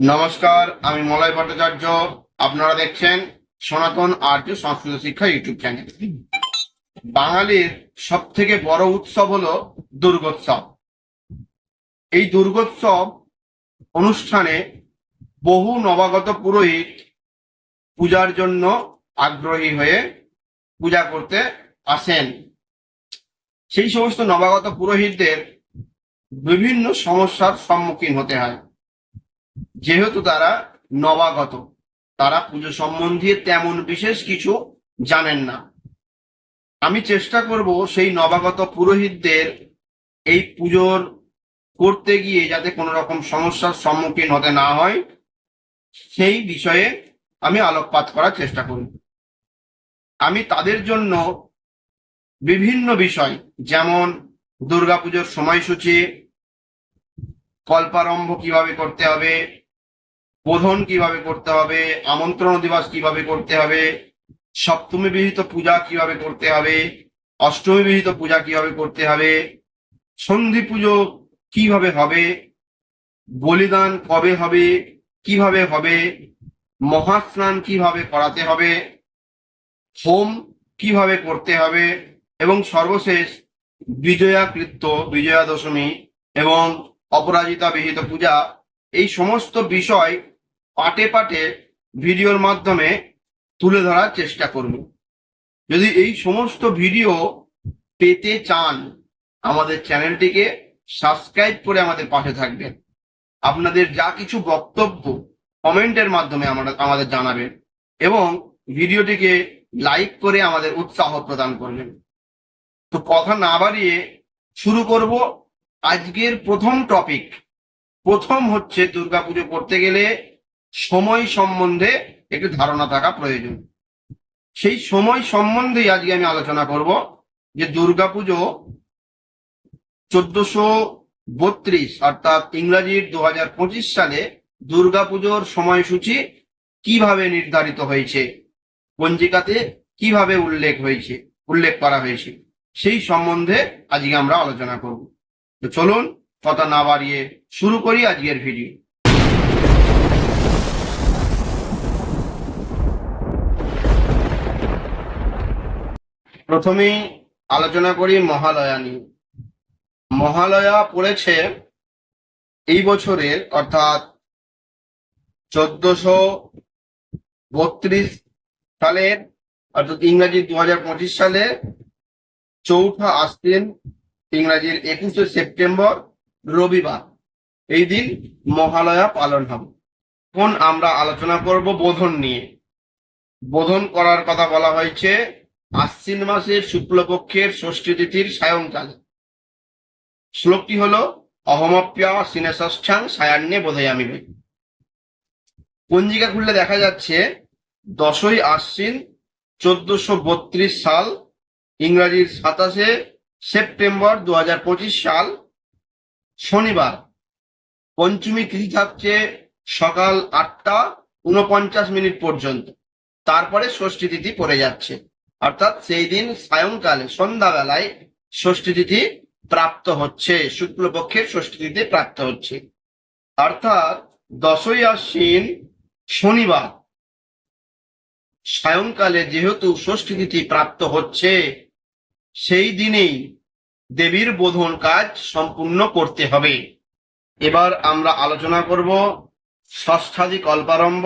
নমস্কার, আমি মলয় ভট্টাচার্য। আপনারা দেখছেন সনাতন আর্য সংস্কৃত শিক্ষা ইউটিউব চ্যানেল। বাঙালির সব থেকে বড় উৎসব হলো দুর্গোৎসব। এই দুর্গোৎসব অনুষ্ঠানে বহু নবাগত পুরোহিত পূজার জন্য আগ্রহী হয়ে পূজা করতে আসেন। সেই সমস্ত নবাগত পুরোহিতদের বিভিন্ন সমস্যার সম্মুখীন হতে হয়। যেহেতু তারা নবাগত, তারা পুজো সম্বন্ধে তেমন বিশেষ কিছু জানেন না। আমি চেষ্টা করব সেই নবাগত পুরোহিতদের এই পুজোর করতে গিয়ে যাতে কোনো রকম সমস্যার সম্মুখীন হতে না হয়, সেই বিষয়ে আমি আলোকপাত করার চেষ্টা করি আমি তাদের জন্য বিভিন্ন বিষয়, যেমন দুর্গাপুজোর সময়সূচি, কল্পারম্ভ কীভাবে করতে হবে বোধন কীভাবে করতে হবে, আমন্ত্রণ দিবস কীভাবে করতে হবে, সপ্তমী বিহিত পূজা কীভাবে করতে হবে, অষ্টমী বিহিত পূজা কীভাবে করতে হবে, সন্ধি পুজো কীভাবে হবে, বলিদান কবে হবে, কীভাবে হবে, মহাস্নান কীভাবে করাতে হবে, হোম কীভাবে করতে হবে এবং সর্বশেষ বিজয়া কৃত্য বিজয়া দশমী এবং অপরাজিতা বিহিত পূজা, এই সমস্ত বিষয় পাটে পাটে ভিডিওর মাধ্যমে তুলে ধরার চেষ্টা করব। যদি এই সমস্ত ভিডিও পেতে চান, আমাদের চ্যানেলটিকে সাবস্ক্রাইব করে আমাদের পাশে থাকবেন। আপনাদের যা কিছু বক্তব্য কমেন্টের মাধ্যমে আমরা আমাদের জানাবেন এবং ভিডিওটিকে লাইক করে আমাদের উৎসাহ প্রদান করবেন। তো কথা না বাড়িয়ে শুরু করব আজকের প্রথম টপিক। প্রথম হচ্ছে দুর্গাপুজো করতে গেলে সময় সম্বন্ধে একটু ধারণা থাকা প্রয়োজন। সেই সময় সম্বন্ধেই আজকে আমি আলোচনা করব যে দুর্গাপুজো চোদ্দশো বত্রিশ অর্থাৎ ইংরাজির দু হাজার পঁচিশ সালে দুর্গাপুজোর সময়সূচি কীভাবে নির্ধারিত হয়েছে, পঞ্জিকাতে কীভাবে উল্লেখ হয়েছে, উল্লেখ করা হয়েছে, সেই সম্বন্ধে আজকে আমরা আলোচনা করব। তো চলুন কথা না বাড়িয়ে শুরু করি আজকের ভিডিও। প্রথমেই আলোচনা করি মহালয়া নিয়ে। মহালয়া পড়েছে এই বছরের, অর্থাৎ চোদ্দশো বত্রিশ সালের, অর্থাৎ ইংরাজি দু হাজার পঁচিশ সালে চৌঠা আশ্বিন ইংরাজির একুশে সেপ্টেম্বর রবিবার। এই দিন মহালয়া পালন হবে। এখন আমরা আলোচনা করব বোধন নিয়ে। বোধন করার কথা বলা হয়েছে আশ্বিন মাসের শুক্লপক্ষের ষষ্ঠী তিথির সায়ংকালে। শ্লোকটি হল, অহমপ্যা সিনেষষ্ঠান সায়ান্নে বোধয়ামি পঞ্জিকা খুললে দেখা যাচ্ছে, দশই আশ্বিন চোদ্দশো বত্রিশ সাল, ইংরাজির সাতাশে সেপ্টেম্বর দু হাজার পঁচিশ সাল, শনিবার। পঞ্চমী তিথি থাকছে সকাল আটটা উনপঞ্চাশ মিনিট পর্যন্ত। তারপরে ষষ্ঠী তিথি পড়ে যাচ্ছে। অর্থাৎ সেই দিন সায়ংকালে, সন্ধ্যাবেলায় ষষ্ঠী তিথি প্রাপ্ত হচ্ছে, শুক্লপক্ষের ষষ্ঠী তিথি প্রাপ্ত হচ্ছে। অর্থাৎ দশই আশ্বিন শনিবার, সায়ংকালে যেহেতু ষষ্ঠী তিথি প্রাপ্ত হচ্ছে, সেই দিনেই দেবীর বোধন কাজ সম্পূর্ণ করতে হবে। এবার আমরা আলোচনা করব ষষ্ঠাদি কল্পারম্ভ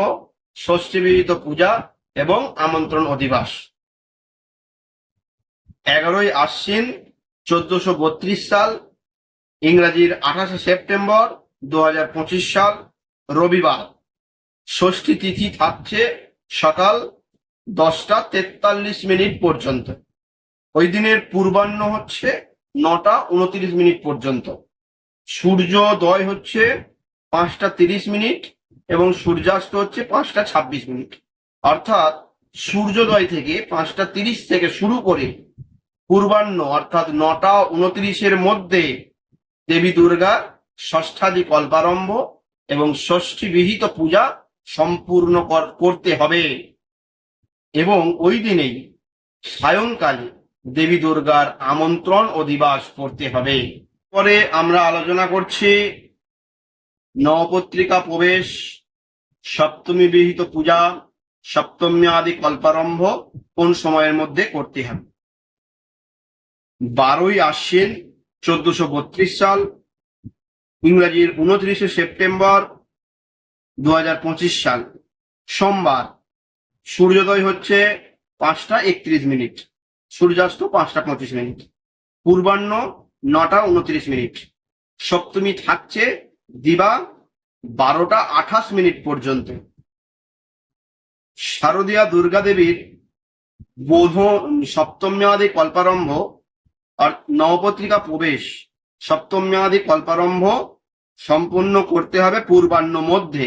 ষষ্ঠীবিহিত পূজা এবং আমন্ত্রণ অধিবাস। এগারোই আশ্বিন চোদ্দশো বত্রিশ সাল, ইংরাজির আঠাশে সেপ্টেম্বর দু হাজার পঁচিশ সাল, রবিবার। ষষ্ঠী তিথি থাকছে সকাল দশটা তেতাল্লিশ মিনিট পর্যন্ত। ওই দিনের পূর্বাহ্ন হচ্ছে নটা উনত্রিশ মিনিট পর্যন্ত। সূর্যোদয় হচ্ছে পাঁচটা তিরিশ মিনিট এবং সূর্যাস্ত হচ্ছে পাঁচটা ছাব্বিশ মিনিট। অর্থাৎ সূর্যোদয় থেকে পাঁচটা তিরিশ থেকে শুরু করে পূর্বাহ্ন, অর্থাৎ নটা উনত্রিশের মধ্যে দেবী দুর্গার ষষ্ঠাদি কল্পারম্ভ এবং ষষ্ঠী বিহিত পূজা সম্পূর্ণ কর- করতে হবে। এবং ওই দিনেই সায়ংকালে দেবী দুর্গার আমন্ত্রণ অধিবাস করতে হবে। পরে আমরা আলোচনা করছি নবপত্রিকা প্রবেশ, সপ্তমী বিহিত পূজা সপ্তমী আদি কল্পারম্ভ কোন সময়ের মধ্যে করতে হবে। বারোই আশ্বিন চোদ্দশো বত্রিশ সাল, ইংরাজির উনত্রিশে সেপ্টেম্বর দু হাজার পঁচিশ সাল। সোমবার, সূর্যোদয় হচ্ছে পাঁচটা একত্রিশ মিনিট, সূর্যাস্ত পাঁচটা পঁচিশ মিনিট, পূর্বাহ্ন নটা উনত্রিশ মিনিট, সপ্তমী থাকছে দিবা বারোটা আঠাশ মিনিট পর্যন্ত। শারদীয়া দুর্গা দেবীর বোধ সপ্তম্যাদি কল্পারম্ভ নবপত্রিকা প্রবেশ, সপ্তম্যাদি কল্পারম্ভ সম্পূর্ণ করতে হবে পূর্বাহ্ন মধ্যে।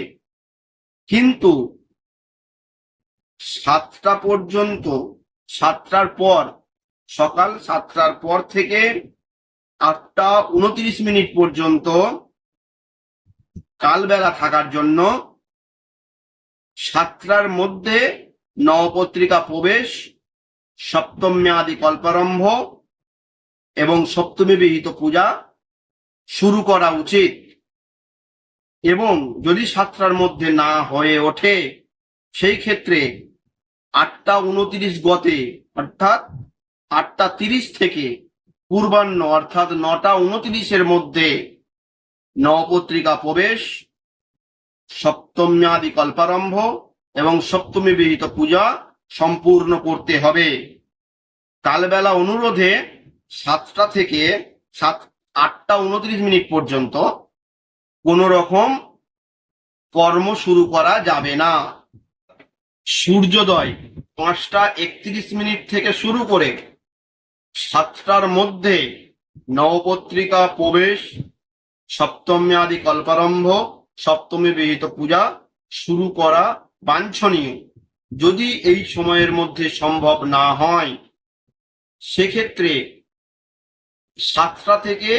কিন্তু সাতটা পর্যন্ত, সাতটার পর, সকাল সাতটার পর থেকে আটটা উনত্রিশ মিনিট পর্যন্ত কালবেলা থাকার জন্য সাতটার মধ্যে নবপত্রিকা প্রবেশ সপ্তমী আদি কল্পারম্ভ এবং সপ্তমী বিহিত পূজা শুরু করা উচিত। এবং যদি সাতটার মধ্যে না হয়ে ওঠে, সেই ক্ষেত্রে আটটা উনত্রিশ গতে, অর্থাৎ আটটা তিরিশ থেকে পূর্বাহ্ন, অর্থাৎ নটা উনত্রিশের মধ্যে নবপত্রিকা প্রবেশ, সপ্তম্যাদি কল্পারম্ভ এবং সপ্তমী বিহিত পূজা সম্পূর্ণ করতে হবে। কালবেলা অনুরোধে সাতটা থেকে সাত, আটটা উনত্রিশ মিনিট পর্যন্ত কোন রকম কর্ম শুরু করা যাবে না। সূর্যোদয় পাঁচটা একত্রিশ মিনিট থেকে শুরু করে সাতটার মধ্যে নবপত্রিকা প্রবেশ, সপ্তমী আদি কল্পারম্ভ, সপ্তমী বিহিত পূজা শুরু করা বাঞ্ছনীয়। যদি এই সময়ের মধ্যে সম্ভব না হয়, সেক্ষেত্রে সাতটা থেকে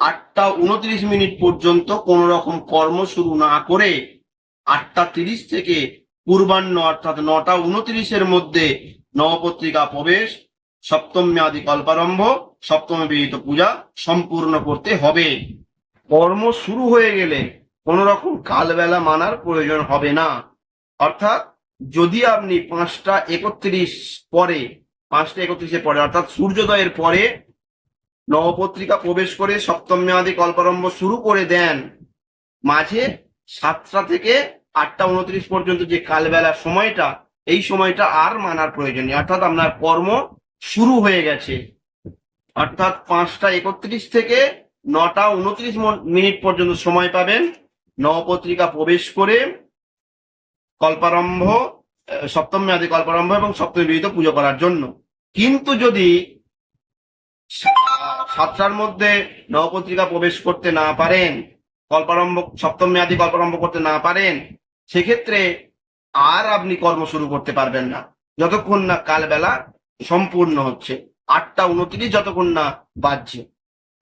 আটটা উনত্রিশ মিনিট পর্যন্ত কোন রকম কর্ম শুরু না করে আটটা তিরিশ থেকে পূর্বাহ্ন অর্থাৎ নটা উনত্রিশের মধ্যে নবপত্রিকা প্রবেশ সপ্তম মেয়াদি কল্পারম্ভ, সপ্তমী বিহিত পূজা সম্পূর্ণ করতে হবে। কর্ম শুরু হয়ে গেলে কোন রকম কালবেলা মানার প্রয়োজন হবে না। অর্থাৎ যদি আপনি পাঁচটা একত্রিশ পরে, পাঁচটা একত্রিশের পরে, অর্থাৎ সূর্যোদয়ের পরে নবপত্রিকা প্রবেশ করে সপ্তমী আদি কল্পারম্ভ শুরু করে দেন। মাঝে সাতটা থেকে আটটা উনত্রিশ পর্যন্ত যে কালবেলার সময়টা, এই সময়টা আর মানার প্রয়োজন নেই। অর্থাৎ আপনার কর্ম শুরু হয়ে গেছে। অর্থাৎ পাঁচটা একত্রিশ থেকে নটা উনত্রিশ মিনিট পর্যন্ত সময় পাবেন। নবপত্রিকা প্রবেশ করে কল্পারম্ভ সপ্তম আদি কল্পারম্ভ এবং সপ্তমী বিহিত পুজো করার জন্য। কিন্তু যদি সাতটার মধ্যে নবপত্রিকা প্রবেশ করতে না পারেন, কল্পারম্ভ, সপ্তমী আদি কল্পারম্ভ করতে না পারেন, সেক্ষেত্রে আর আপনি কর্ম শুরু করতে পারবেন না। যতক্ষণ না কালবেলা সম্পূর্ণ হচ্ছে। আটটা উনত্রিশ যতক্ষণ না বাজছে।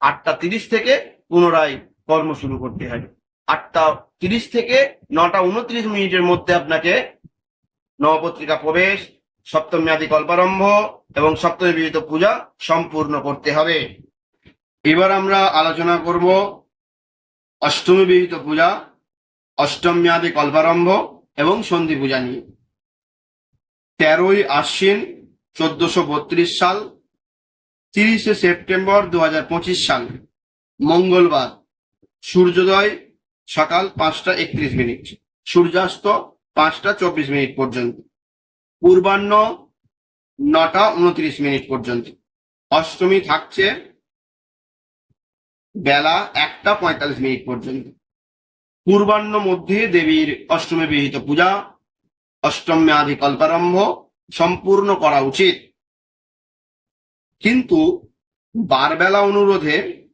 আটটা তিরিশ থেকে পুনরায় কর্ম শুরু করতে হবে। আটটা তিরিশ থেকে নটা উনত্রিশ মিনিটের মধ্যে আপনাকে নবপত্রিকা প্রবেশ, সপ্তম মেয়াদি কল্পারম্ভ এবং সপ্তমী বিহিত পূজা সম্পূর্ণ করতে হবে। এবার আমরা আলোচনা করব অষ্টমী বিহিত পূজা, অষ্টমী আদি কল্পারম্ভ এবং সন্ধি পূজা নিয়ে। তেরোই আশ্বিন চোদ্দশো বত্রিশ সাল, তিরিশে সেপ্টেম্বর দু হাজার পঁচিশ সাল, মঙ্গলবার, সূর্যোদয় সকাল পাঁচটা একত্রিশ মিনিট, সূর্যাস্ত পাঁচটা চব্বিশ মিনিট পর্যন্ত, পূর্বাহ্ন নটা উনত্রিশ মিনিট পর্যন্ত। অষ্টমী থাকছে বেলা একটা পঁয়তাল্লিশ মিনিট পর্যন্ত। পূর্বাহ্ন মধ্যে দেবীর অষ্টমী বিহিত পূজা, অষ্টমী আদি কল্পারম্ভ সম্পূর্ণ করা উচিত। কিন্তু বারবেলা অনুরোধে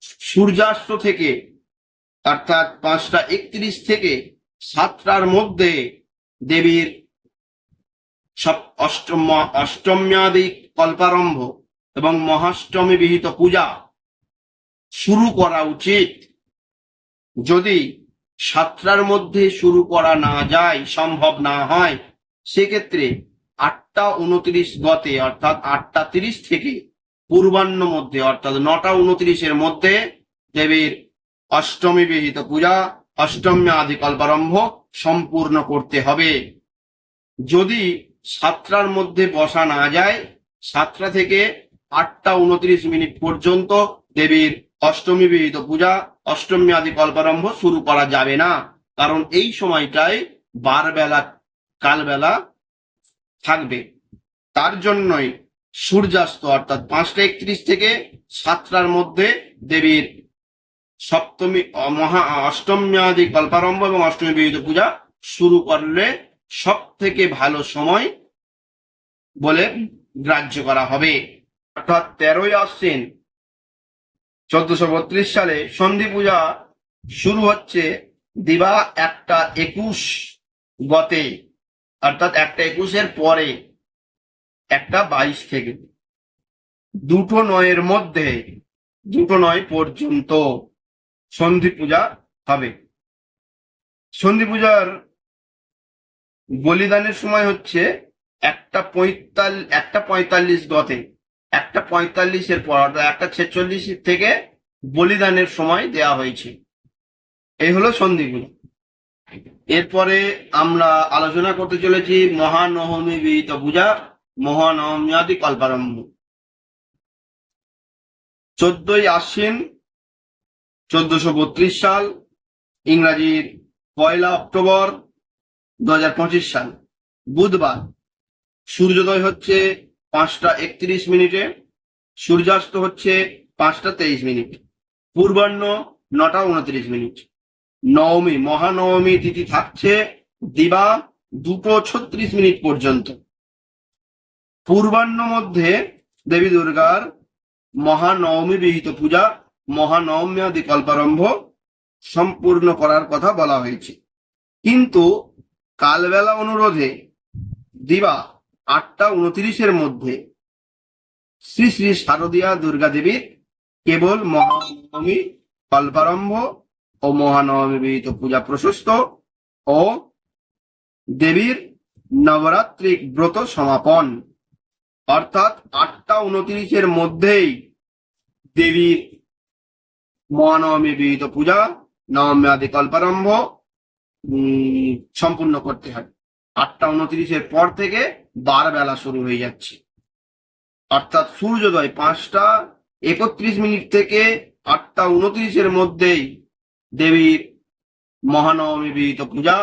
সূর্যাস্ত থেকে, অর্থাৎ পাঁচটা একত্রিশ থেকে সাতটার মধ্যে দেবীর সব অষ্টম, অষ্টম্যাদি কল্পারম্ভ এবং মহাষ্টমী বিহিত পূজা শুরু করা উচিত। যদি সাতটার মধ্যে শুরু করা না যায়, সম্ভব না হয়, সেক্ষেত্রে আটটা উনত্রিশ গতে, অর্থাৎ আটটা তিরিশ থেকে পূর্বাহ্ন মধ্যে, অর্থাৎ নটা উনত্রিশের মধ্যে দেবীর অষ্টমী বিহিত পূজা অষ্টমী আদি কল্পারম্ভ সম্পূর্ণ করতে হবে। যদি সাতটার মধ্যে বসা না যায়, সাতটা থেকে আটটা উনত্রিশ মিনিট পর্যন্ত দেবীর অষ্টমী বিহিত পূজা, অষ্টমী আদি কল্পারম্ভ শুরু করা যাবে না। কারণ এই সময়টায় বারবেলা, কালবেলা থাকবে। তার জন্যই সূর্যাস্ত অর্থাৎ পাঁচটা একত্রিশ থেকে সাতটার মধ্যে দেবীর সপ্তমী মহা, অষ্টমী আদি কল্পারম্ভ এবং অষ্টমী বিহিত পূজা শুরু করলে সব থেকে ভালো সময় বলে গ্রাহ্য করা হবে। অর্থাৎ তেরোই আশ্বিন চোদ্দশো বত্রিশ সালে সন্ধি পূজা শুরু হচ্ছে দিবা একটা একুশ গতে, অর্থাৎ একটা একুশের পরে, একটা বাইশ থেকে। দুটো নয়ের মধ্যে, দুটো নয় পর্যন্ত সন্ধি পূজা হবে। সন্ধি পূজার বলিদানের সময় হচ্ছে একটা পঁয়তাল্লিশ একটা পঁয়তাল্লিশ গতে। একটা পঁয়তাল্লিশের পর, অর্থাৎ একটা ছেচল্লিশ থেকে বলিদানের সময় দেয়া হয়েছে। এই হলো সন্ধি পূজা এরপরে আমরা আলোচনা করতে চলেছি মহানবমী বিহিত পূজা মহানবমী কল্পারম্ভ। চোদ্দই আশ্বিন চোদ্দশো বত্রিশ সাল, ইংরাজির পয়লা অক্টোবর দু হাজার পঁচিশ সাল, বুধবার। সূর্যোদয় হচ্ছে পাঁচটা একত্রিশ মিনিটে, সূর্যাস্ত হচ্ছে পাঁচটা তেইশ মিনিট, পূর্বাহ্ন নটা উনত্রিশ মিনিট। নবমী, মহানবমী তিথি থাকছে দিবা দুটো ছত্রিশ মিনিট পর্যন্ত। পূর্বাহ্ন মধ্যে দেবী দুর্গার মহানবমী বিহিত পূজা, মহানবমী কল্পারম্ভ সম্পূর্ণ করার কথা বলা হয়েছে। কিন্তু কালবেলা অনুরোধে দিবা আটটা উনত্রিশের মধ্যে শ্রী শ্রী শারদীয়া দুর্গা দেবীর কেবল মহানবমী, কল্পারম্ভ ও মহানবমী বিহিত পূজা প্রশস্ত ও দেবীর নবরাত্রি ব্রত সমাপন। অর্থাৎ আটটা উনত্রিশের মধ্যেই দেবীর মহানবমী বিহিত পূজা, নবমী আদি কল্পারম্ভ সম্পূর্ণ করতে হয়। আটটা উনত্রিশের পর থেকে বার বেলা শুরু হয়ে যাচ্ছে। অর্থাৎ সূর্যোদয় পাঁচটা, একত্রিশ মিনিট থেকে আটটা উনত্রিশের মধ্যেই দেবীর মহানবমী বিহিত পূজা,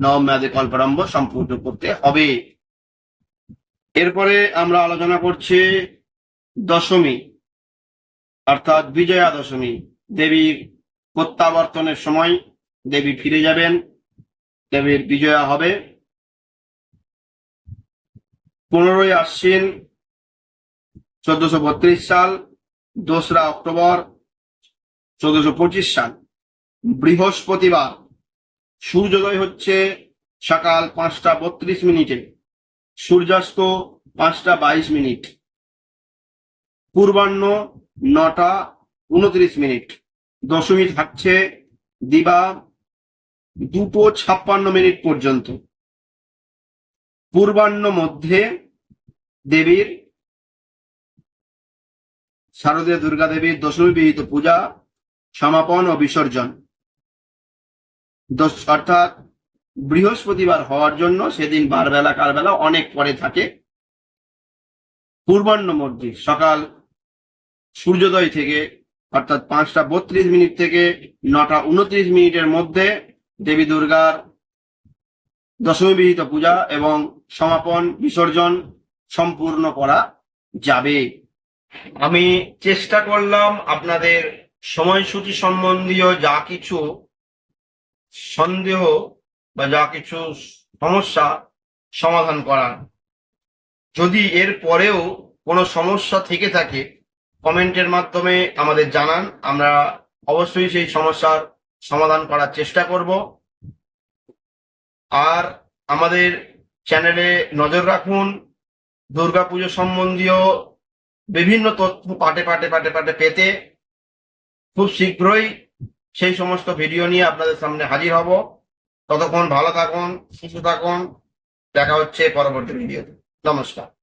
নবমী আদি কল্পারম্ভ সম্পূর্ণ করতে হবে। এরপরে আমরা আলোচনা করছি দশমী, অর্থাৎ বিজয়া দশমী দেবীর প্রত্যাবর্তনের সময় দেবী ফিরে যাবেন, দেবীর বিজয়া হবে। পনেরোই আশ্বিন চোদ্দশো বত্রিশ সাল, দোসরা অক্টোবর চোদ্দশো পঁচিশ সাল। বৃহস্পতিবার সূর্যোদয় হচ্ছে সকাল পাঁচটা বত্রিশ মিনিটে, সূর্যাস্ত পাঁচটা বাইশ মিনিট, পূর্বাহ্ন নটা উনত্রিশ মিনিট। দশমী থাকছে দিবা দুটো ছাপ্পান্ন মিনিট পর্যন্ত। পূর্বাহ্ন মধ্যে দেবীর, শারদীয় দুর্গা দেবীর দশমী বিহিত পূজা, সমাপন ও বিসর্জন। অর্থাৎ বৃহস্পতিবার হওয়ার জন্য সেদিন বারবেলা, কালবেলা অনেক পরে থাকে। পূর্বাহ্ন মধ্যে সকাল সূর্যোদয় থেকে, অর্থাৎ পাঁচটা বত্রিশ মিনিট থেকে নটা উনত্রিশ মিনিটের মধ্যে দেবী দুর্গার দশমী বিহিত পূজা এবং সমাপন, বিসর্জন সম্পূর্ণ করা যাবে। আমি চেষ্টা করলাম আপনাদের সময়সূচি সম্বন্ধীয় যা কিছু সন্দেহ বা যা কিছু সমস্যা সমাধান করার। যদি এর পরেও কোনো সমস্যা থেকে থাকে, কমেন্টের মাধ্যমে আমাদের জানান। আমরা অবশ্যই সেই সমস্যার সমাধান করার চেষ্টা করব। আর আমাদের চ্যানেলে নজর রাখুন। দুর্গাপুজো সম্বন্ধীয় বিভিন্ন তথ্য পাটে পাটে পাটে পাটে পেতে খুব শীঘ্রই সেই সমস্ত ভিডিও নিয়ে আপনাদের সামনে হাজির হব। ততক্ষণ ভালো থাকুন, সুস্থ থাকুন। দেখা হচ্ছে পরবর্তী ভিডিওতে। নমস্কার।